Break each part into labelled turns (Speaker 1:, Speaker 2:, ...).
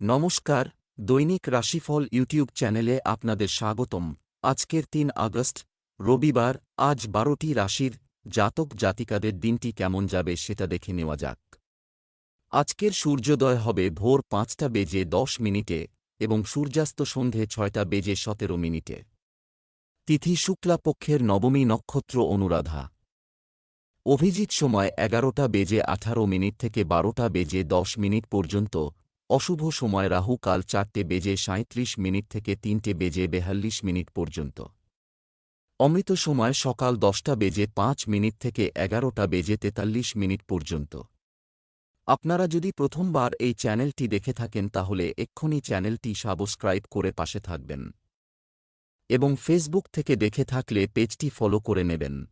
Speaker 1: নমস্কার, দৈনিক রাশিফল ইউটিউব চ্যানেলে আপনাদের স্বাগতম। আজকের তিন আগস্ট, রবিবার, আজ বারোটি রাশির জাতক জাতিকাদের দিনটি কেমন যাবে সেটা দেখে নেওয়া যাক। আজকের সূর্যোদয় হবে ভোর পাঁচটা বেজে দশ মিনিটে এবং সূর্যাস্ত সন্ধে ছয়টা বেজে সতেরো মিনিটে। তিথি শুক্লাপক্ষের নবমী নক্ষত্র অনুরাধা। অভিজিৎ সময় এগারোটা বেজে আঠারো মিনিট থেকে বারোটা বেজে দশ মিনিট পর্যন্ত অশুভ সময় রাহু কাল চারটে বেজে সাঁত্রিশ মিনিট থেকে তিনটে বেজে বেহাল্লিশ মিনিট পর্যন্ত। অমৃত সময় সকাল দশটা বেজে পাঁচ মিনিট থেকে এগারোটা বেজে তেতাল্লিশ মিনিট পর্যন্ত। আপনারা যদি প্রথমবার এই চ্যানেলটি দেখে থাকেন তাহলে এক্ষুনি চ্যানেলটি সাবস্ক্রাইব করে পাশে থাকবেন। এবং ফেসবুক থেকে দেখে থাকলে পেজটি ফলো করে নেবেন।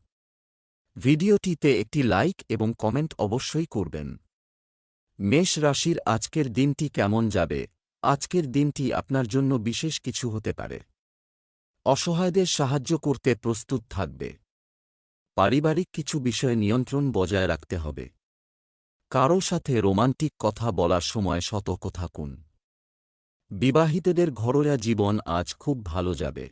Speaker 1: ভিডিওটিতে একটি লাইক এবং কমেন্ট অবশ্যই করবেন। মেষ রাশির আজকের দিনটি কেমন যাবে? আজকের দিনটি আপনার জন্য বিশেষ কিছু হতে পারে। অসহায়দের সাহায্য করতে প্রস্তুত থাকবে। পারিবারিক কিছু বিষয়ে নিয়ন্ত্রণ বজায় রাখতে হবে। কারও সাথে রোমান্টিক কথা বলার সময় সতর্ক থাকুন। বিবাহিতদের ঘরোয়া জীবন আজ খুব ভালো যাবে।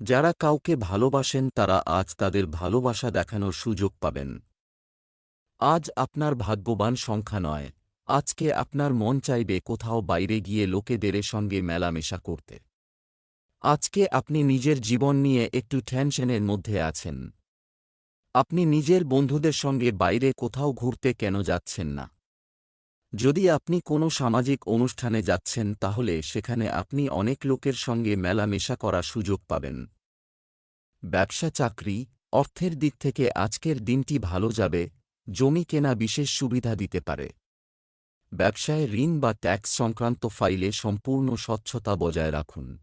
Speaker 1: যারা কাউকে ভালোবাসেন তারা আজ তাদের ভালোবাসা দেখানোর সুযোগ পাবেন। আজ আপনার ভাগ্যবান সংখ্যা নয়। আজকে আপনার মন চাইবে কোথাও বাইরে গিয়ে লোকেদের সঙ্গে মেলামেশা করতে। আজকে আপনি নিজের জীবন নিয়ে একটু টেনশনের মধ্যে আছেন। আপনি নিজের বন্ধুদের সঙ্গে বাইরে কোথাও ঘুরতে কেন যাচ্ছেন না? যদি আপনি কোনো সামাজিক অনুষ্ঠানে যাচ্ছেন, তাহলে সেখানে আপনি অনেক লোকের সঙ্গে মেলামেশা করার সুযোগ পাবেন। ব্যবসা চাকরি, অর্থের দিক থেকে আজকের দিনটি ভালো যাবে জমি কেনা বিশেষ সুবিধা দিতে পারে। ব্যবসায় ঋণ বা ট্যাক্স সংক্রান্ত ফাইলে সম্পূর্ণ স্বচ্ছতা বজায় রাখুন।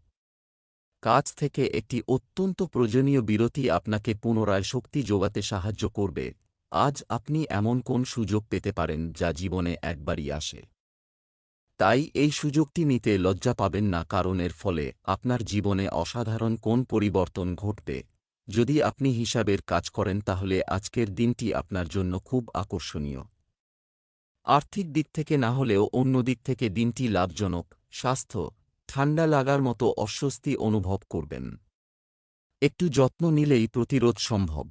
Speaker 1: কাজ থেকে একটি অত্যন্ত প্রয়োজনীয় বিরতি আপনাকে পুনরায় শক্তি যোগাতে সাহায্য করবে। আজ আপনি এমন কোন সুযোগ পেতে পারেন যা জীবনে একবারই আসে? তাই এই সুযোগটি নিতে লজ্জা পাবেন না কারণ এর ফলে আপনার জীবনে অসাধারণ কোন পরিবর্তন ঘটবে। যদি আপনি হিসাবের কাজ করেন, তাহলে আজকের দিনটি আপনার জন্য খুব আকর্ষণীয়। আর্থিক দিক থেকে না হলেও অন্য দিক থেকে দিনটি লাভজনক, স্বাস্থ্য, ঠান্ডা লাগার মতো অস্বস্তি অনুভব করবেন। একটু যত্ন নিলেই প্রতিরোধ সম্ভব।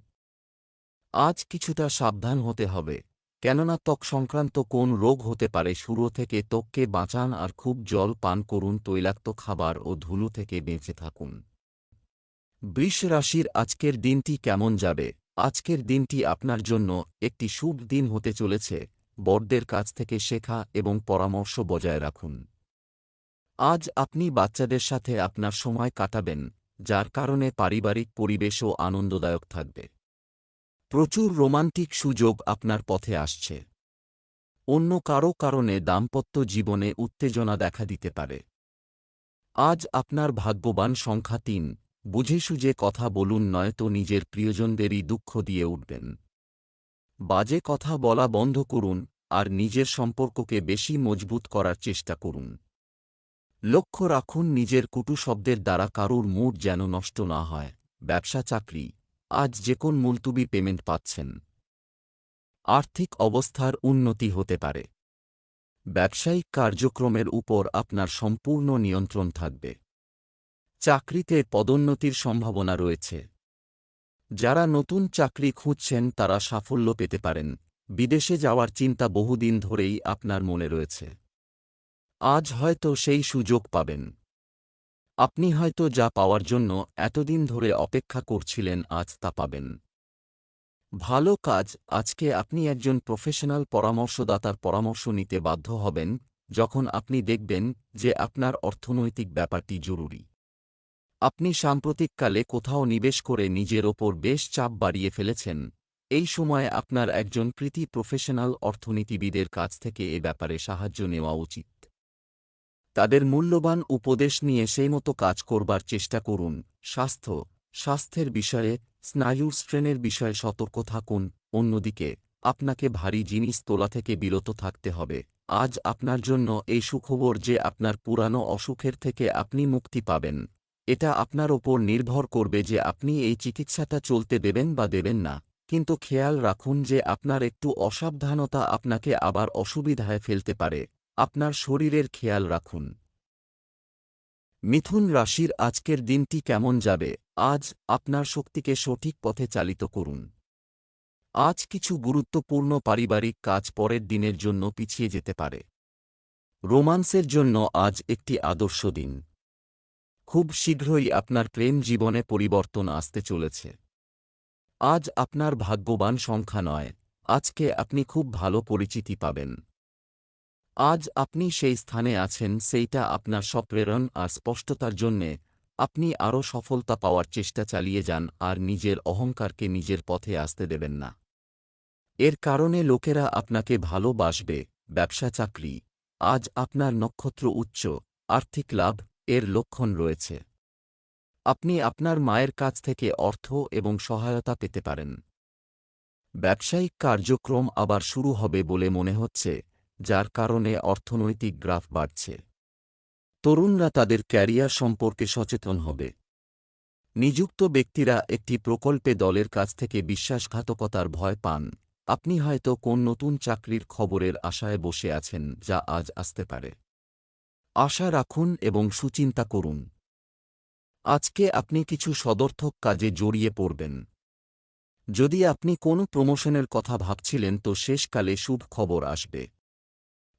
Speaker 1: আজ কিছুটা সাবধান হতে হবে, কেননা ত্বক সংক্রান্ত কোন রোগ হতে পারে, শুরু থেকে ত্বককে বাঁচান আর খুব জল পান করুন, তৈলাক্ত খাবার ও ধুলো থেকে বেঁচে থাকুন। বৃষ রাশির আজকের দিনটি কেমন যাবে? আজকের দিনটি আপনার জন্য একটি শুভ দিন হতে চলেছে। বড়দের কাছ থেকে শেখা এবং পরামর্শ বজায় রাখুন। আজ আপনি বাচ্চাদের সাথে আপনার সময় কাটাবেন, যার কারণে পারিবারিক পরিবেশও আনন্দদায়ক থাকবে। প্রচুর রোমান্টিক সুযোগ আপনার পথে আসছে। অন্য কারও কারণে দাম্পত্য জীবনে উত্তেজনা দেখা দিতে পারে। আজ আপনার ভাগ্যবান সংখ্যা তিন বুঝে সুঝে কথা বলুন নয়তো নিজের প্রিয়জনদেরই দুঃখ দিয়ে উঠবেন। বাজে কথা বলা বন্ধ করুন আর নিজের সম্পর্ককে বেশি মজবুত করার চেষ্টা করুন। লক্ষ্য রাখুন নিজের কুটু শব্দের দ্বারা কারুর মুড যেন নষ্ট না হয়। ব্যবসা, চাকরি, আজ যে কোন মুলতুবি পেমেন্ট পাচ্ছেন। আর্থিক অবস্থার উন্নতি হতে পারে। ব্যবসায়িক কার্যক্রমের উপর আপনার সম্পূর্ণ নিয়ন্ত্রণ থাকবে। চাকরিতে পদোন্নতির সম্ভাবনা রয়েছে। যারা নতুন চাকরি খুঁজছেন তারা সাফল্য পেতে পারেন। বিদেশে যাওয়ার চিন্তা বহুদিন ধরেই আপনার মনে রয়েছে। আজ হয়তো সেই সুযোগ পাবেন। আপনি হয়তো যা পাওয়ার জন্য এতদিন ধরে অপেক্ষা করছিলেন আজ তা পাবেন। ভালো কাজ, আজকে আপনি একজন প্রফেশনাল পরামর্শদাতার পরামর্শ নিতে বাধ্য হবেন, যখন আপনি দেখবেন যে আপনার অর্থনৈতিক ব্যাপারটি জরুরি। আপনি সাম্প্রতিককালে কোথাও নিবেশ করে নিজের ওপর বেশ চাপ বাড়িয়ে ফেলেছেন। এই সময়ে আপনার একজন কৃতি প্রফেশনাল অর্থনীতিবিদের কাছ থেকে এ ব্যাপারে সাহায্য নেওয়া উচিত। তাদের মূল্যবান উপদেশ নিয়ে সেই মতো কাজ করবার চেষ্টা করুন। স্বাস্থ্য, স্বাস্থ্যের বিষয়ে স্নায়ুর স্ট্রেনের বিষয়ে সতর্ক থাকুন। অন্যদিকে, আপনাকে ভারী জিনিস তোলা থেকে বিরত থাকতে হবে। আজ আপনার জন্য এই সুখবর যে আপনার পুরানো অসুখের থেকে আপনি মুক্তি পাবেন। এটা আপনার ওপর নির্ভর করবে যে আপনি এই চিকিৎসাটা চলতে দেবেন বা দেবেন না। কিন্তু খেয়াল রাখুন যে আপনার একটু অসাবধানতা আপনাকে আবার অসুবিধায় ফেলতে পারে। আপনার শরীরের খেয়াল রাখুন। মিথুন রাশির আজকের দিনটি কেমন যাবে? আজ আপনার শক্তিকে সঠিক পথে চালিত করুন। আজ কিছু গুরুত্বপূর্ণ পারিবারিক কাজ পরের দিনের জন্য পিছিয়ে যেতে পারে। রোমান্সের জন্য আজ একটি আদর্শ দিন। খুব শীঘ্রই আপনার প্রেম জীবনে পরিবর্তন আসতে চলেছে। আজ আপনার ভাগ্যবান সংখ্যা নয়, আজকে আপনি খুব ভালো পরিচিতি পাবেন। আজ আপনি সেই স্থানে আছেন, সেইটা আপনার সপ্রেরণ আর স্পষ্টতার জন্যে আপনি আরও সফলতা পাওয়ার চেষ্টা চালিয়ে যান আর নিজের অহংকারকে নিজের পথে আসতে দেবেন না। এর কারণে লোকেরা আপনাকে ভালোবাসবে, ব্যবসা চাকরি, আজ আপনার নক্ষত্র উচ্চ, আর্থিক লাভ এর লক্ষণ রয়েছে। আপনি আপনার মায়ের কাছ থেকে অর্থ এবং সহায়তা পেতে পারেন। ব্যবসায়িক কার্যক্রম আবার শুরু হবে বলে মনে হচ্ছে, যার কারণে অর্থনৈতিক গ্রাফ বাড়ছে। তরুণরা তাদের ক্যারিয়ার সম্পর্কে সচেতন হবে। নিযুক্ত ব্যক্তিরা একটি প্রকল্পে দলের কাছ থেকে বিশ্বাসঘাতকতার ভয় পান। আপনি হয়তো কোন নতুন চাকরির খবরের আশায় বসে আছেন, যা আজ আসতে পারে। আশা রাখুন এবং সুচিন্তা করুন। আজকে আপনি কিছু সদর্থক কাজে জড়িয়ে পড়বেন। যদি আপনি কোনো প্রমোশনের কথা ভাবছিলেন তো শেষকালে শুভ খবর আসবে।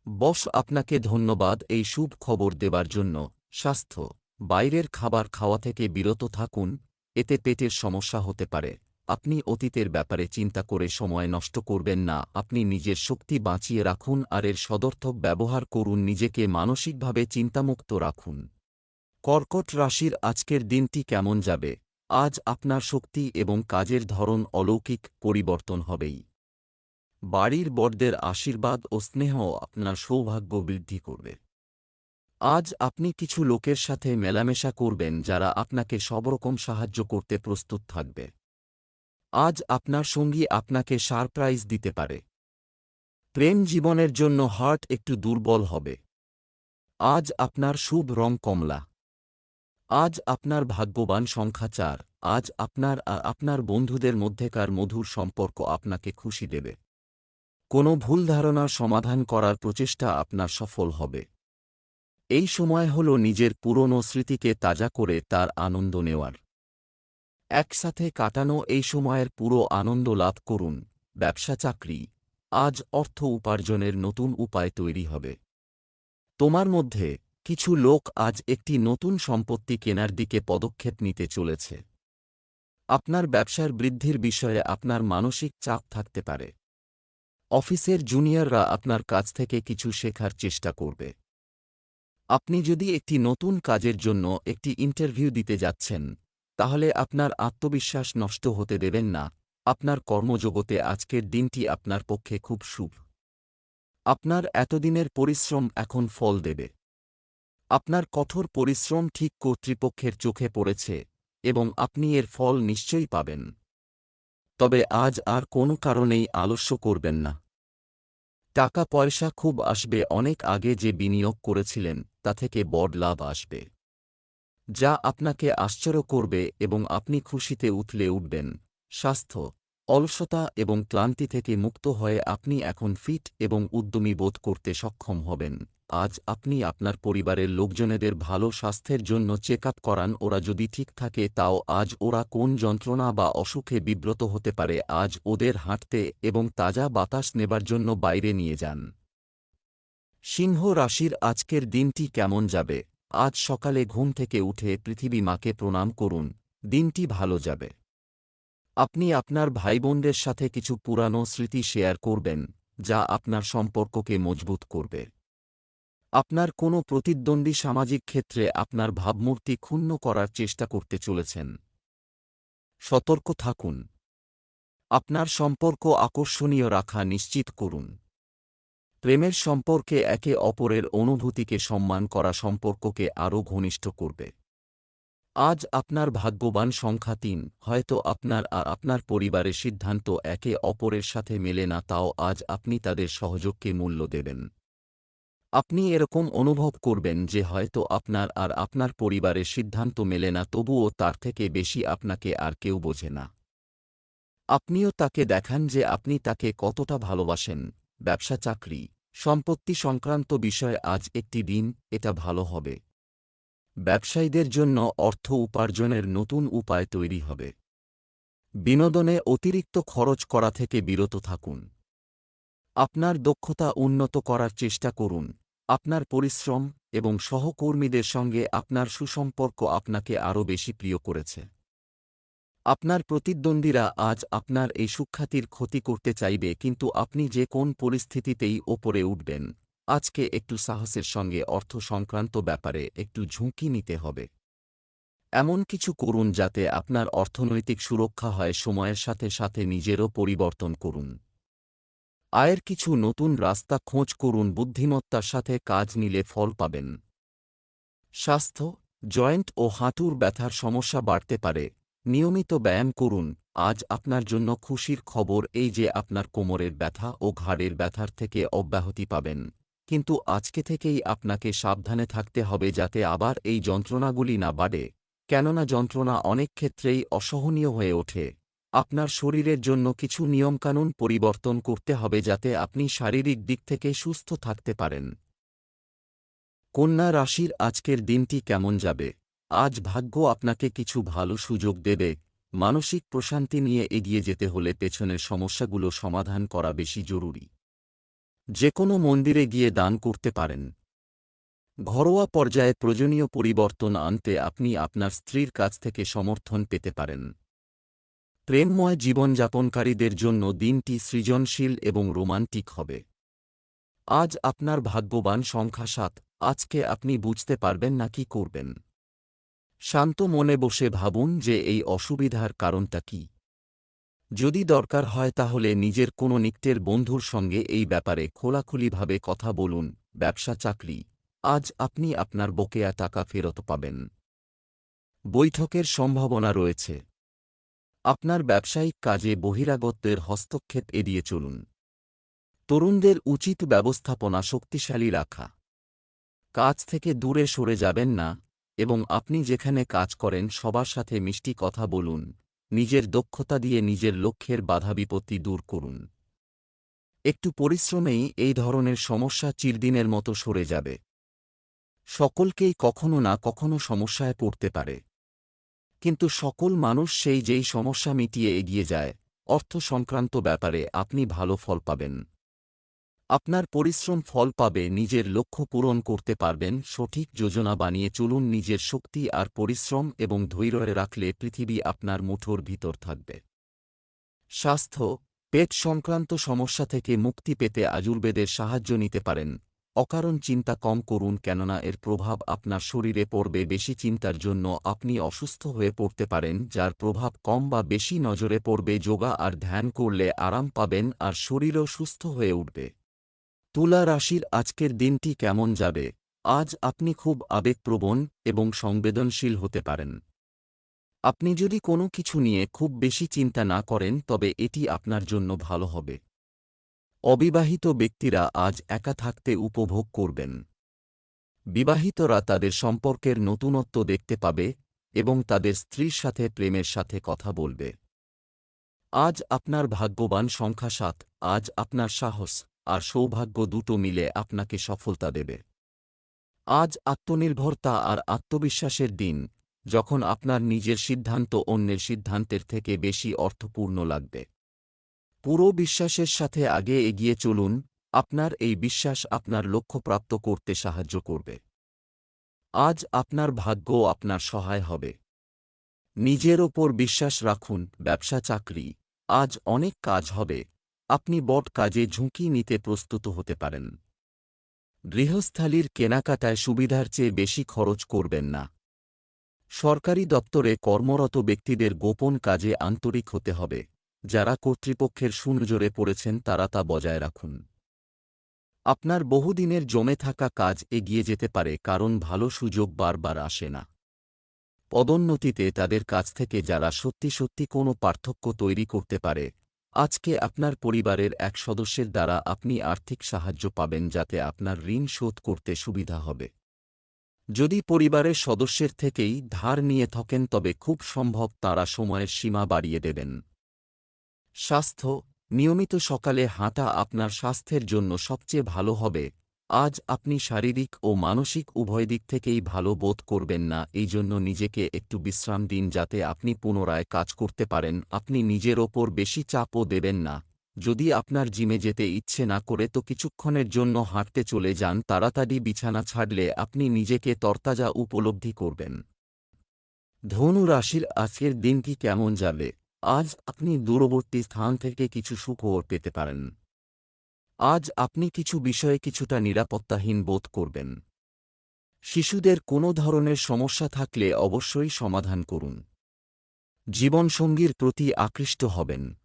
Speaker 1: বস আপনাকে ধন্যবাদ এই শুভ খবর দেবার জন্য। স্বাস্থ্য। বাইরের খাবার খাওয়া থেকে বিরত থাকুন, এতে পেটের সমস্যা হতে পারে। আপনি অতীতের ব্যাপারে চিন্তা করে সময় নষ্ট করবেন না। আপনি নিজের শক্তি বাঁচিয়ে রাখুন আর এর সদর্থক ব্যবহার করুন। নিজেকে মানসিকভাবে চিন্তামুক্ত রাখুন। কর্কট রাশির আজকের দিনটি কেমন যাবে? আজ আপনার শক্তি এবং কাজের ধরন অলৌকিক পরিবর্তন হবেই। বাড়ির বড়দের আশীর্বাদ ও স্নেহ আপনার সৌভাগ্য বৃদ্ধি করবে। আজ আপনি কিছু লোকের সাথে মেলামেশা করবেন যারা আপনাকে সবরকম সাহায্য করতে প্রস্তুত থাকবে। আজ আপনার সঙ্গী আপনাকে সারপ্রাইজ দিতে পারে। প্রেম জীবনের জন্য হার্ট একটু দুর্বল হবে। আজ আপনার শুভ রং কমলা। আজ আপনার ভাগ্যবান সংখ্যা চার। আজ আপনার আর আপনার বন্ধুদের মধ্যেকার মধুর সম্পর্ক আপনাকে খুশি দেবে। কোনো ভুল ধারণার সমাধান করার প্রচেষ্টা আপনার সফল হবে। এই সময় হল নিজের পুরনো স্মৃতিকে তাজা করে তার আনন্দ নেওয়ার। একসাথে কাটানো এই সময়ের পুরো আনন্দ লাভ করুন, ব্যবসা চাকরি। আজ অর্থ উপার্জনের নতুন উপায় তৈরি হবে। তোমার মধ্যে কিছু লোক আজ একটি নতুন সম্পত্তি কেনার দিকে পদক্ষেপ নিতে চলেছে। আপনার ব্যবসার বৃদ্ধির বিষয়ে আপনার মানসিক চাপ থাকতে পারে। অফিসের জুনিয়ররা আপনার কাছ থেকে কিছু শেখার চেষ্টা করবে। আপনি যদি একটি নতুন কাজের জন্য একটি ইন্টারভিউ দিতে যাচ্ছেন তাহলে আপনার আত্মবিশ্বাস নষ্ট হতে দেবেন না। আপনার কর্মজগতে আজকের দিনটি আপনার পক্ষে খুব শুভ। আপনার এতদিনের পরিশ্রম এখন ফল দেবে। আপনার কঠোর পরিশ্রম ঠিক কর্তৃপক্ষের চোখে পড়েছে এবং আপনি এর ফল নিশ্চয়ই পাবেন। তবে আজ আর কোনো কারণেই আলস্য করবেন না। টাকা পয়সা খুব আসবে, অনেক আগে যে বিনিয়োগ করেছিলেন, তা থেকে বড় লাভ আসবে। যা আপনাকে আশ্চর্য করবে এবং আপনি খুশিতে উঠলে উঠবেন। স্বাস্থ্য, অলসতা এবং ক্লান্তি থেকে মুক্ত হয়ে আপনি এখন ফিট এবং উদ্যমী বোধ করতে সক্ষম হবেন। আজ আপনি আপনার পরিবারের লোকজনেদের ভালো স্বাস্থ্যের জন্য চেক আপ করান, ওরা যদি ঠিক থাকে তাও আজ ওরা কোন যন্ত্রণা বা অসুখে বিব্রত হতে পারে, আজ ওদের হাঁটতে এবং তাজা বাতাস নেবার জন্য বাইরে নিয়ে যান। সিংহ রাশির আজকের দিনটি কেমন যাবে? আজ সকালে ঘুম থেকে উঠে পৃথিবী মাকে প্রণাম করুন, দিনটি ভালো যাবে। আপনি আপনার ভাইবোনদের সাথে কিছু পুরানো স্মৃতি শেয়ার করবেন, যা আপনার সম্পর্ককে মজবুত করবে। আপনার কোনো প্রতিদ্বন্দ্বী সামাজিক ক্ষেত্রে আপনার ভাবমূর্তি ক্ষুণ্ণ করার চেষ্টা করতে চলেছেন। সতর্ক থাকুন। আপনার সম্পর্ক আকর্ষণীয় রাখা নিশ্চিত করুন। প্রেমের সম্পর্কে একে অপরের অনুভূতিকে সম্মান করা সম্পর্ককে আরও ঘনিষ্ঠ করবে। আজ আপনার ভাগ্যবান সংখ্যা তিন, হয়তো আপনার আর আপনার পরিবারের সিদ্ধান্ত একে অপরের সাথে মেলে না, তাও আজ আপনি তাদের সহযোগকে মূল্য দেবেন। আপনি এরকম অনুভব করবেন যে হয়তো আপনার আর আপনার পরিবারের সিদ্ধান্ত মেলে না, তবুও তার থেকে বেশি আপনাকে আর কেউ বোঝে না। আপনিও তাকে দেখান যে আপনি তাকে কতটা ভালোবাসেন। ব্যবসা চাকরি, সম্পত্তি সংক্রান্ত বিষয়ে আজ একটি দিন, এটা ভালো হবে। ব্যবসায়ীদের জন্য অর্থ উপার্জনের নতুন উপায় তৈরি হবে। বিনোদনে অতিরিক্ত খরচ করা থেকে বিরত থাকুন। আপনার দক্ষতা উন্নত করার চেষ্টা করুন। আপনার পরিশ্রম এবং সহকর্মীদের সঙ্গে আপনার সুসম্পর্ক আপনাকে আরও বেশি প্রিয় করেছে। আপনার প্রতিদ্বন্দ্বীরা আজ আপনার এই সুখ্যাতির ক্ষতি করতে চাইবে, কিন্তু আপনি যে কোন পরিস্থিতিতেই ওপরে উঠবেন। আজকে একটু সাহসের সঙ্গে অর্থ সংক্রান্ত ব্যাপারে একটু ঝুঁকি নিতে হবে। এমন কিছু করুন যাতে আপনার অর্থনৈতিক সুরক্ষা হয়, সময়ের সাথে সাথে নিজেরও পরিবর্তন করুন। আয়ের কিছু নতুন রাস্তা খোঁজ করুন, বুদ্ধিমত্তার সাথে কাজ নিলে ফল পাবেন। স্বাস্থ্য, জয়েন্ট ও হাঁটুর ব্যথার সমস্যা বাড়তে পারে নিয়মিত ব্যায়াম করুন। আজ আপনার জন্য খুশির খবর এই যে আপনার কোমরের ব্যথা ও ঘাড়ের ব্যথার থেকে অব্যাহতি পাবেন। কিন্তু আজকে থেকেই আপনাকে সাবধানে থাকতে হবে যাতে আবার এই যন্ত্রণাগুলি না বাড়ে। কেননা যন্ত্রণা অনেক ক্ষেত্রেই অসহনীয় হয়ে ওঠে। আপনার শরীরের জন্য কিছু নিয়মকানুন পরিবর্তন করতে হবে যাতে আপনি শারীরিক দিক থেকে সুস্থ থাকতে পারেন। কন্যা রাশির আজকের দিনটি কেমন যাবে? আজ ভাগ্য আপনাকে কিছু ভালো সুযোগ দেবে। মানসিক প্রশান্তি নিয়ে এগিয়ে যেতে হলে পেছনের সমস্যাগুলো সমাধান করা বেশি জরুরি। যে কোনো মন্দিরে গিয়ে দান করতে পারেন। ঘরোয়া পর্যায়ে প্রয়োজনীয় পরিবর্তন আনতে আপনি আপনার স্ত্রীর কাছ থেকে সমর্থন পেতে পারেন। প্রেমময় জীবনযাপনকারীদের জন্য দিনটি সৃজনশীল এবং রোমান্টিক হবে। আজ আপনার ভাগ্যবান সংখ্যা সাত, আজকে আপনি বুঝতে পারবেন না কি করবেন। শান্ত মনে বসে ভাবুন যে এই অসুবিধার কারণটা কি। যদি দরকার হয় তাহলে নিজের কোনো নিকটের বন্ধুর সঙ্গে এই ব্যাপারে খোলাখুলিভাবে কথা বলুন, ব্যবসা, চাকরি। আজ আপনি আপনার বকেয়া টাকা ফেরত পাবেন। বৈঠকের সম্ভাবনা রয়েছে। আপনার ব্যবসায়িক কাজে বহিরাগতদের হস্তক্ষেপ এড়িয়ে চলুন। তরুণদের উচিত ব্যবস্থাপনা শক্তিশালী রাখা। কাজ থেকে দূরে সরে যাবেন না এবং আপনি যেখানে কাজ করেন সবার সাথে মিষ্টি কথা বলুন, নিজের দক্ষতা দিয়ে নিজের লক্ষ্যের বাধা বিপত্তি দূর করুন। একটু পরিশ্রমেই এই ধরনের সমস্যা চিরদিনের মতো সরে যাবে। সকলকেই কখনো না কখনো সমস্যায় পড়তে পারে। কিন্তু সকল মানুষ সেই যেই সমস্যা মিটিয়ে এগিয়ে যায়, অর্থ সংক্রান্ত ব্যাপারে আপনি ভালো ফল পাবেন। আপনার পরিশ্রম ফল পাবে, নিজের লক্ষ্য পূরণ করতে পারবেন, সঠিক যোজনা বানিয়ে চলুন, নিজের শক্তি আর পরিশ্রম এবং ধৈর্যে রাখলে পৃথিবী আপনার মুঠোর ভিতর থাকবে। স্বাস্থ্য, পেট সংক্রান্ত সমস্যা থেকে মুক্তি পেতে আজুর্বেদের সাহায্য নিতে পারেন। অকারণ চিন্তা কম করুন, কেননা এর প্রভাব আপনার শরীরে পড়বে, বেশি চিন্তার জন্য আপনি অসুস্থ হয়ে পড়তে পারেন, যার প্রভাব কম বা বেশি নজরে পড়বে, যোগা আর ধ্যান করলে আরাম পাবেন আর শরীরও সুস্থ হয়ে উঠবে। তুলা রাশির আজকের দিনটি কেমন যাবে? আজ আপনি খুব আবেগপ্রবণ এবং সংবেদনশীল হতে পারেন। আপনি যদি কোনো কিছু নিয়ে খুব বেশি চিন্তা না করেন, তবে এটি আপনার জন্য ভালো হবে। অবিবাহিত ব্যক্তিরা আজ একা থাকতে উপভোগ করবেন। বিবাহিতরা তাদের সম্পর্কের নতুনত্ব দেখতে পাবে এবং তাদের স্ত্রীর সাথে প্রেমের সাথে কথা বলবে। আজ আপনার ভাগ্যবান সংখ্যা সাত, আজ আপনার সাহস। আর সৌভাগ্য দুটো মিলে আপনাকে সফলতা দেবে। আজ আত্মনির্ভরতা আর আত্মবিশ্বাসের দিন, যখন আপনার নিজের সিদ্ধান্ত অন্যের সিদ্ধান্তের থেকে বেশি অর্থপূর্ণ লাগবে। পুরো বিশ্বাসের সাথে আগে এগিয়ে চলুন, আপনার এই বিশ্বাস আপনার লক্ষ্যপ্রাপ্ত করতে সাহায্য করবে। আজ আপনার ভাগ্য আপনার সহায় হবে। নিজের ওপর বিশ্বাস রাখুন, ব্যবসা, চাকরি, আজ অনেক কাজ হবে। আপনি বট কাজে ঝুঁকি নিতে প্রস্তুত হতে পারেন। গৃহস্থালির কেনাকাটায় সুবিধার চেয়ে বেশি খরচ করবেন না। সরকারি দপ্তরে কর্মরত ব্যক্তিদের গোপন কাজে আন্তরিক হতে হবে। যারা কর্তৃপক্ষের সুনজরে পড়েছেন, তারা তা বজায় রাখুন। আপনার বহুদিনের জমে থাকা কাজ এগিয়ে যেতে পারে, কারণ ভালো সুযোগ বারবার আসে না। পদোন্নতিতে তাদের কাছ থেকে যারা সত্যি সত্যি কোনো পার্থক্য তৈরি করতে পারে আজকে আপনার পরিবারের এক সদস্যের দ্বারা আপনি আর্থিক সাহায্য পাবেন যাতে আপনার ঋণ শোধ করতে সুবিধা হবে। যদি পরিবারের সদস্যের থেকেই ধার নিয়ে থাকেন, তবে খুব সম্ভব তারা সময়ের সীমা বাড়িয়ে দেবেন। স্বাস্থ্য, নিয়মিত সকালে হাঁটা আপনার স্বাস্থ্যের জন্য সবচেয়ে ভালো হবে। আজ আপনি শারীরিক ও মানসিক উভয় দিক থেকেই ভালো বোধ করবেন না, এই জন্য নিজেকে একটু বিশ্রাম দিন যাতে আপনি পুনরায় কাজ করতে পারেন। আপনি নিজের ওপর বেশি চাপও দেবেন না। যদি আপনার জিমে যেতে ইচ্ছে না করে তো কিছুক্ষণের জন্য হাঁটতে চলে যান, তাড়াতাড়ি বিছানা ছাড়লে আপনি নিজেকে তরতাজা উপলব্ধি করবেন। ধনু রাশির আজকের দিনটি কেমন যাবে? আজ আপনি দূরবর্তী স্থান থেকে কিছু সুখবর পেতে পারেন। আজ আপনি কিছু বিষয়ে কিছুটা নিরাপত্তাহীন বোধ করবেন। শিশুদের কোনো ধরনের সমস্যা থাকলে অবশ্যই সমাধান করুন। জীবনসঙ্গীর প্রতি আকৃষ্ট হবেন।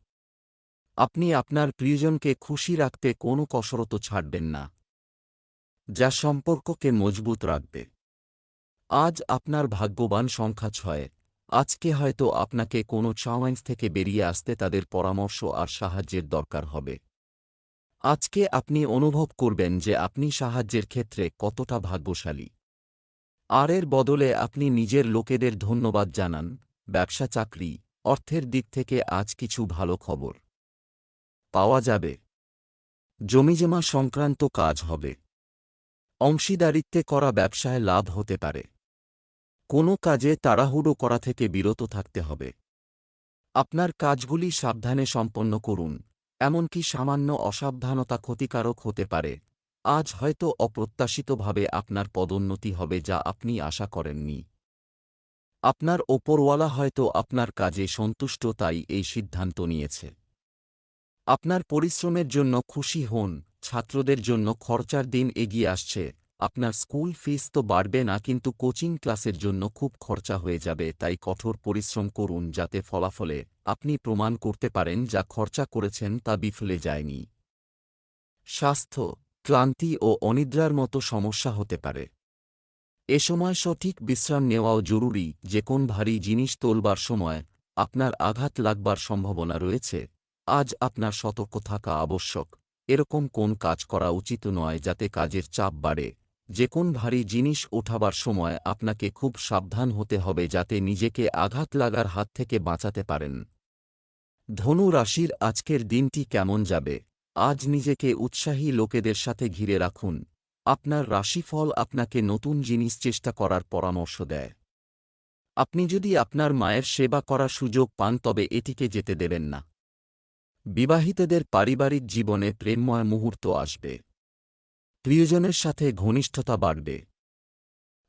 Speaker 1: আপনি আপনার প্রিয়জনকে খুশি রাখতে কোনো কসরত ছাড়বেন না। যা সম্পর্ককে মজবুত রাখবে। আজ আপনার ভাগ্যবান সংখ্যা ছয়। আজকে হয়তো আপনাকে কোনো চ্যালেঞ্জ থেকে বেরিয়ে আসতে তাদের পরামর্শ আর সাহায্যের দরকার হবে। আজকে আপনি অনুভব করবেন যে আপনি সাহায্যের ক্ষেত্রে কতটা ভাগ্যশালী। আর এর বদলে আপনি নিজের লোকেদের ধন্যবাদ জানান, ব্যবসা চাকরি, অর্থের দিক থেকে আজ কিছু ভালো খবর। পাওয়া যাবে। জমিজমা সংক্রান্ত কাজ হবে। অংশীদারিত্বে করা ব্যবসায় লাভ হতে পারে। কোনো কাজে তাড়াহুড়ো করা থেকে বিরত থাকতে হবে। আপনার কাজগুলি সাবধানে সম্পন্ন করুন। এমনকি সামান্য অসাবধানতা ক্ষতিকারক হতে পারে। আজ হয়তো অপ্রত্যাশিতভাবে আপনার পদোন্নতি হবে যা আপনি আশা করেননি। আপনার ওপরওয়ালা হয়তো আপনার কাজে সন্তুষ্ট তাই এই সিদ্ধান্ত নিয়েছে। আপনার পরিশ্রমের জন্য খুশি হন, ছাত্রদের জন্য খরচার দিন এগিয়ে আসছে। আপনার স্কুল ফিস তো বাড়বে না, কিন্তু কোচিং ক্লাসের জন্য খুব খরচা হয়ে যাবে, তাই কঠোর পরিশ্রম করুন যাতে ফলাফলে আপনি প্রমাণ করতে পারেন যা খরচা করেছেন তা বিফলে যায়নি। স্বাস্থ্য, ক্লান্তি ও অনিদ্রার মতো সমস্যা হতে পারে। এ সময় সঠিক বিশ্রাম নেওয়াও জরুরি, যে কোন ভারী জিনিস তোলবার সময় আপনার আঘাত লাগবার সম্ভাবনা রয়েছে। আজ আপনার সতর্ক থাকা আবশ্যক। এরকম কোন কাজ করা উচিত নয় যাতে কাজের চাপ বাড়ে। যে কোন ভারী জিনিস ওঠাবার সময় আপনাকে খুব সাবধান হতে হবে যাতে নিজেকে আঘাত লাগার হাত থেকে বাঁচাতে পারেন। ধনু রাশির আজকের দিনটি কেমন যাবে? আজ নিজেকে উৎসাহী লোকেদের সাথে ঘিরে রাখুন। আপনার রাশিফল আপনাকে নতুন জিনিস চেষ্টা করার পরামর্শ দেয়। আপনি যদি আপনার মায়ের সেবা করার সুযোগ পান তবে এটিকে যেতে দেবেন না। বিবাহিতদের পারিবারিক জীবনে প্রেমময় মুহূর্ত আসবে। প্রিয়জনের সাথে ঘনিষ্ঠতা বাড়বে।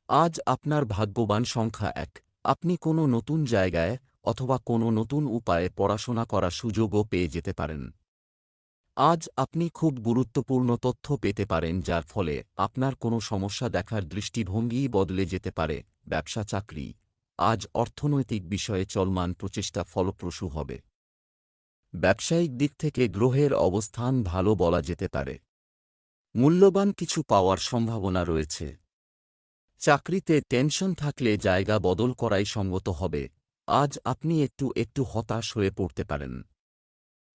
Speaker 1: আজ আপনার ভাগ্যবান সংখ্যা এক। আপনি কোনো নতুন জায়গায় অথবা কোনো নতুন উপায়ে পড়াশোনা করার সুযোগও পেয়ে যেতে পারেন। আজ আপনি খুব গুরুত্বপূর্ণ তথ্য পেতে পারেন, যার ফলে আপনার কোনো সমস্যা দেখার দৃষ্টিভঙ্গিই বদলে যেতে পারে। ব্যবসা, চাকরি। আজ অর্থনৈতিক বিষয়ে চলমান প্রচেষ্টা ফলপ্রসূ হবে। ব্যবসায়িক দিক থেকে গ্রহের অবস্থান ভালো বলা যেতে পারে। মূল্যবান কিছু পাওয়ার সম্ভাবনা রয়েছে। চাকরিতে টেনশন থাকলে জায়গা বদল করাই সঙ্গত হবে। আজ আপনি একটু একটু হতাশ হয়ে পড়তে পারেন।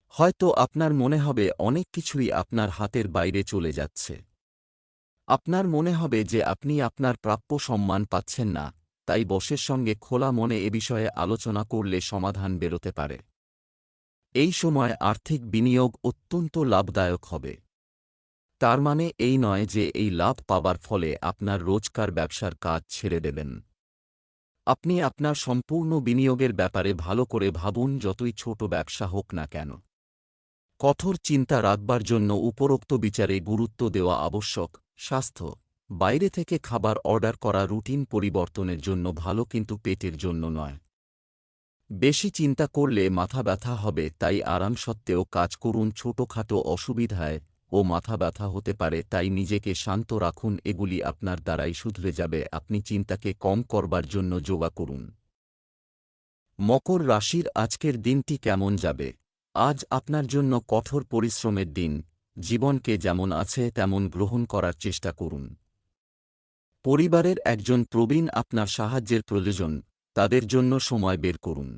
Speaker 1: হয়তো আপনার মনে হবে অনেক কিছুই আপনার হাতের বাইরে চলে যাচ্ছে। আপনার মনে হবে যে আপনি আপনার প্রাপ্য সম্মান পাচ্ছেন না, তাই বসের সঙ্গে খোলা মনে এ বিষয়ে আলোচনা করলে সমাধান বেরোতে পারে। এই সময় আর্থিক বিনিয়োগ অত্যন্ত লাভদায়ক হবে। তার মানে এই নয় যে এই লাভ পাবার ফলে আপনার রোজকার ব্যবসার কাজ ছেড়ে দেবেন। আপনি আপনার সম্পূর্ণ বিনিয়োগের ব্যাপারে ভালো করে ভাবুন যতই ছোট ব্যবসা হোক না কেন। কঠোর চিন্তা রাখবার জন্য উপরোক্ত বিচারে গুরুত্ব দেওয়া আবশ্যক, স্বাস্থ্য, বাইরে থেকে খাবার অর্ডার করা রুটিন পরিবর্তনের জন্য ভালো কিন্তু পেটের জন্য নয়। বেশি চিন্তা করলে মাথা ব্যথা হবে, তাই আরাম সত্ত্বেও কাজ করুন ছোটখাটো অসুবিধায় ও মাথা ব্যথা হতে পারে, তাই নিজেকে শান্ত রাখুন, এগুলি আপনার দ্বারাই শুধরে যাবে, আপনি চিন্তাকে কম করবার জন্য যোগা করুন। মকর রাশির আজকের দিনটি কেমন যাবে? আজ আপনার জন্য কঠোর পরিশ্রমের দিন, জীবনকে যেমন আছে তেমন গ্রহণ করার চেষ্টা করুন। পরিবারের একজন প্রবীণ আপনার সাহায্যের প্রয়োজন, তাদের জন্য সময় বের করুন।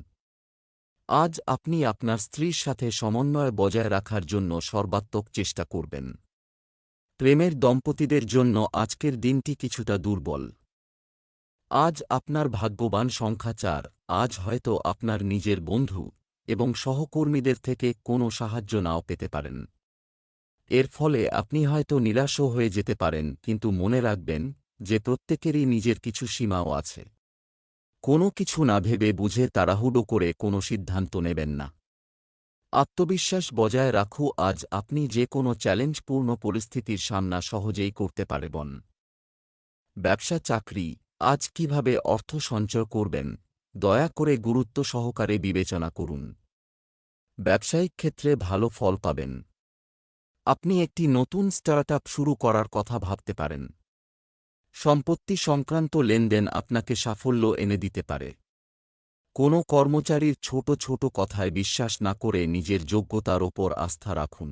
Speaker 1: আজ আপনি আপনার স্ত্রীর সাথে সমন্বয় বজায় রাখার জন্য সর্বাত্মক চেষ্টা করবেন। প্রেমের দম্পতিদের জন্য আজকের দিনটি কিছুটা দুর্বল। আজ আপনার ভাগ্যবান সংখ্যা চার, আজ হয়তো আপনার নিজের বন্ধু এবং সহকর্মীদের থেকে কোনো সাহায্য নাও পেতে পারেন। এর ফলে আপনি হয়তো নিরাশও হয়ে যেতে পারেন, কিন্তু মনে রাখবেন যে প্রত্যেকেরই নিজের কিছু সীমাও আছে। কোনো কিছু না ভেবে বুঝে তাড়াহুড়ো করে কোনো সিদ্ধান্ত নেবেন না। আত্মবিশ্বাস বজায় রাখু, আজ আপনি যে কোনো চ্যালেঞ্জপূর্ণ পরিস্থিতির সামনা সহজেই করতে পারবেন। ব্যবসা চাকরি, আজ কীভাবে অর্থ সঞ্চয় করবেন, দয়া করে গুরুত্ব সহকারে বিবেচনা করুন। ব্যবসায়িক ক্ষেত্রে ভালো ফল পাবেন। আপনি একটি নতুন স্টার্টআপ শুরু করার কথা ভাবতে পারেন। সম্পত্তি সংক্রান্ত লেনদেন আপনাকে সাফল্য এনে দিতে পারে। কোনো কর্মচারীর ছোট ছোট কথায় বিশ্বাস না করে নিজের যোগ্যতার ওপর আস্থা রাখুন।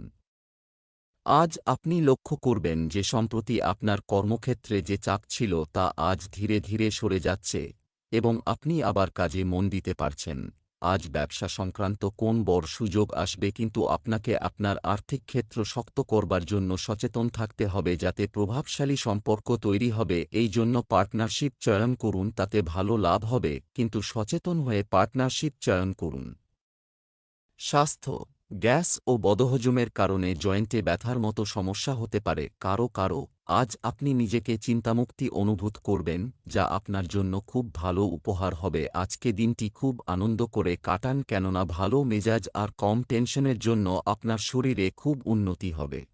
Speaker 1: আজ আপনি লক্ষ্য করবেন যে সম্প্রতি আপনার কর্মক্ষেত্রে যে চাপ ছিল তা আজ ধীরে ধীরে সরে যাচ্ছে এবং আপনি আবার কাজে মন দিতে পারছেন। আজ ব্যবসা সংক্রান্ত কোন বড় সুযোগ আসবে কিন্তু আপনাকে আপনার আর্থিক ক্ষেত্র শক্ত করবার জন্য সচেতন থাকতে হবে যাতে প্রভাবশালী সম্পর্ক তৈরি হবে। এই জন্য পার্টনারশিপ চয়ন করুন, তাতে ভালো লাভ হবে। কিন্তু সচেতন হয়ে পার্টনারশিপ চয়ন করুন। স্বাস্থ্য গ্যাস ও বদহজমের কারণে জয়েন্টে ব্যথার মতো সমস্যা হতে পারে। কারও কারও, আজ আপনি নিজেকে চিন্তামুক্তি অনুভূত করবেন, যা আপনার জন্য খুব ভালো উপহার হবে। আজকে দিনটি খুব আনন্দ করে কাটান, কেননা ভালো মেজাজ আর কম টেনশনের জন্য আপনার শরীরে খুব উন্নতি হবে।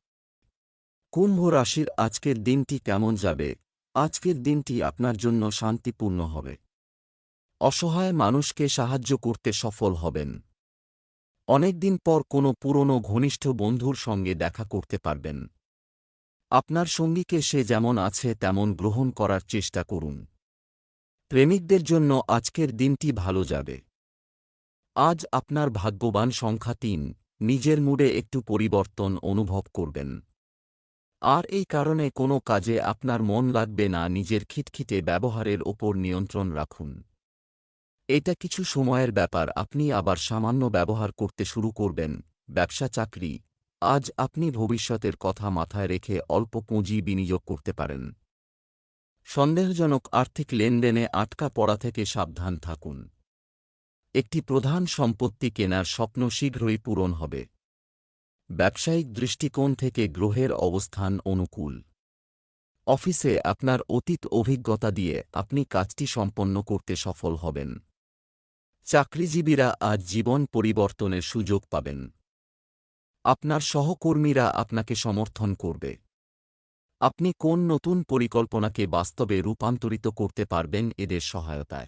Speaker 1: কুম্ভ রাশির আজকের দিনটি কেমন যাবে? আজকের দিনটি আপনার জন্য শান্তিপূর্ণ হবে। অসহায় মানুষকে সাহায্য করতে সফল হবেন। অনেকদিন পর কোনো পুরনো ঘনিষ্ঠ বন্ধুর সঙ্গে দেখা করতে পারবেন। আপনার সঙ্গীকে সে যেমন আছে তেমন গ্রহণ করার চেষ্টা করুন। প্রেমিকদের জন্য আজকের দিনটি ভালো যাবে। আজ আপনার ভাগ্যবান সংখ্যা তিন, নিজের মুডে একটু পরিবর্তন অনুভব করবেন। আর এই কারণে কোনো কাজে আপনার মন লাগবে না নিজের খিটখিটে ব্যবহারের ওপর নিয়ন্ত্রণ রাখুন। এটা কিছু সময়ের ব্যাপার, আপনি আবার সামান্য ব্যবহার করতে শুরু করবেন। ব্যবসা চাকরি। আজ আপনি ভবিষ্যতের কথা মাথায় রেখে অল্প পুঁজি বিনিয়োগ করতে পারেন। সন্দেহজনক আর্থিক লেনদেনে আটকা পড়া থেকে সাবধান থাকুন। একটি প্রধান সম্পত্তি কেনার স্বপ্ন শীঘ্রই পূরণ হবে। ব্যবসায়িক দৃষ্টিকোণ থেকে গ্রহের অবস্থান অনুকূল। অফিসে আপনার অতীত অভিজ্ঞতা দিয়ে আপনি কাজটি সম্পন্ন করতে সফল হবেন। চাকরিজীবীরা আজ জীবন পরিবর্তনের সুযোগ পাবেন। আপনার সহকর্মীরা আপনাকে সমর্থন করবে। আপনি কোন নতুন পরিকল্পনাকে বাস্তবে রূপান্তরিত করতে পারবেন এদের সহায়তায়।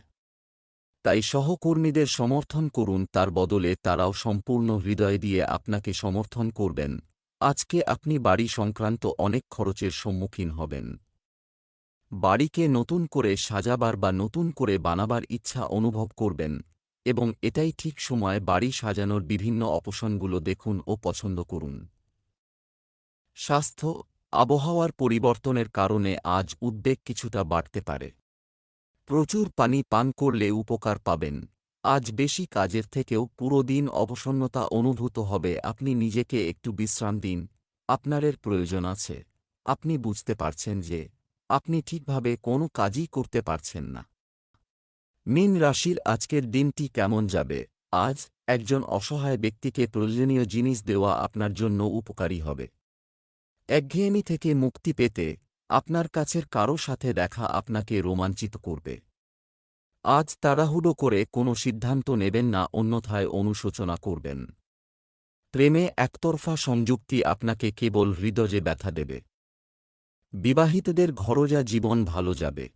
Speaker 1: তাই সহকর্মীদের সমর্থন করুন, তার বদলে তারাও সম্পূর্ণ হৃদয় দিয়ে আপনাকে সমর্থন করবেন। আজকে আপনি বাড়ি সংক্রান্ত অনেক খরচের সম্মুখীন হবেন। বাড়িকে নতুন করে সাজাবার বা নতুন করে বানাবার ইচ্ছা অনুভব করবেন। এবং এটাই ঠিক সময় বাড়ি সাজানোর বিভিন্ন অপশনগুলো দেখুন ও পছন্দ করুন। স্বাস্থ্য, আবহাওয়ার পরিবর্তনের কারণে আজ উদ্বেগ কিছুটা বাড়তে পারে। প্রচুর পানি পান করলে উপকার পাবেন। আজ বেশি কাজের থেকেও পুরো দিন অবসন্নতা অনুভূত হবে, আপনি নিজেকে একটু বিশ্রাম দিন, আপনারের প্রয়োজন আছে। আপনি বুঝতে পারছেন যে, আপনি ঠিকভাবে কোনো কাজই করতে পারছেন না। মীন রাশির আজকের দিনটি কেমন যাবে? আজ একজন অসহায় ব্যক্তিকে প্রয়োজনীয় জিনিস দেওয়া আপনার জন্য উপকারী হবে। একঘেয়েমি থেকে মুক্তি পেতে আপনার কাছের কারও সাথে দেখা আপনাকে রোমাঞ্চিত করবে। আজ তাড়াহুড়ো করে কোনো সিদ্ধান্ত নেবেন না, অন্যথায় অনুশোচনা করবেন। প্রেমে একতরফা সংযুক্তি আপনাকে কেবল হৃদয়ে ব্যথা দেবে। বিবাহিতদের ঘরোজা জীবন ভালো যাবে।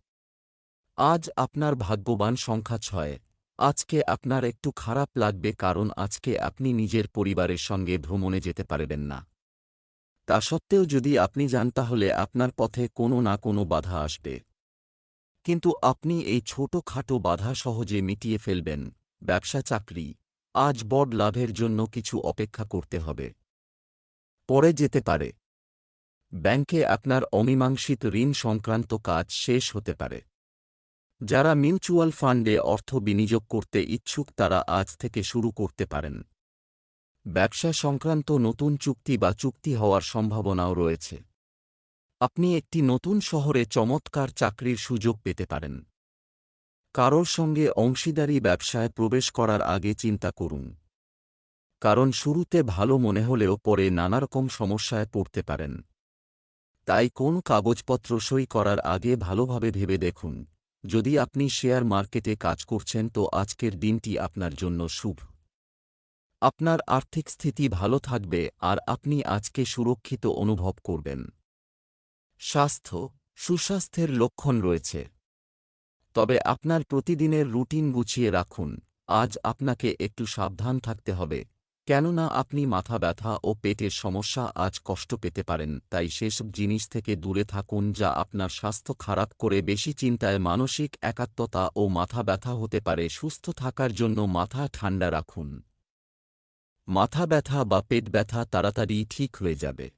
Speaker 1: আজ আপনার ভাগ্যবান সংখ্যা ছয়। আজকে আপনার একটু খারাপ লাগবে কারণ আজকে আপনি নিজের পরিবারের সঙ্গে ভ্রমণে যেতে পারবেন না। তা সত্ত্বেও যদি আপনি যান তাহলে আপনার পথে কোনো না কোনো বাধা আসবে। কিন্তু আপনি এই ছোট-খাটো বাধা সহজে মিটিয়ে ফেলবেন, ব্যবসা, চাকরি। আজ বড় লাভের জন্য কিছু অপেক্ষা করতে হবে। পরে যেতে পারে। ব্যাংকে আপনার অমীমাংসিত ঋণ সংক্রান্ত কাজ শেষ হতে পারে। যারা মিউচুয়াল ফান্ডে অর্থ বিনিয়োগ করতে ইচ্ছুক তারা আজ থেকে শুরু করতে পারেন। ব্যবসা সংক্রান্ত নতুন চুক্তি বা চুক্তি হওয়ার সম্ভাবনাও রয়েছে। আপনি একটি নতুন শহরে চমৎকার চাকরির সুযোগ পেতে পারেন। কারোর সঙ্গে অংশীদারি ব্যবসায় প্রবেশ করার আগে চিন্তা করুন। কারণ শুরুতে ভালো মনে হলেও পরে নানারকম সমস্যায় পড়তে পারেন। তাই কোন কাগজপত্র সই করার আগে ভালোভাবে ভেবে দেখুন। যদি আপনি শেয়ার মার্কেটে কাজ করছেন, তো আজকের দিনটি আপনার জন্য শুভ। আপনার আর্থিক স্থিতি ভালো থাকবে, আর আপনি আজকে সুরক্ষিত অনুভব করবেন। স্বাস্থ্য, সুস্বাস্থ্যের লক্ষণ রয়েছে। তবে আপনার প্রতিদিনের রুটিন গুছিয়ে রাখুন। আজ আপনাকে একটু সাবধান থাকতে হবে। কেননা আপনি মাথা ব্যথা ও পেটের সমস্যা আজ কষ্ট পেতে পারেন, তাই সেসব জিনিস থেকে দূরে থাকুন যা আপনার স্বাস্থ্য খারাপ করে বেশি চিন্তায় মানসিক একাত্মতা ও মাথা ব্যথা হতে পারে। সুস্থ থাকার জন্য মাথা ঠান্ডা রাখুন। মাথা ব্যথা বা পেট ব্যথা তাড়াতাড়ি ঠিক হয়ে যাবে।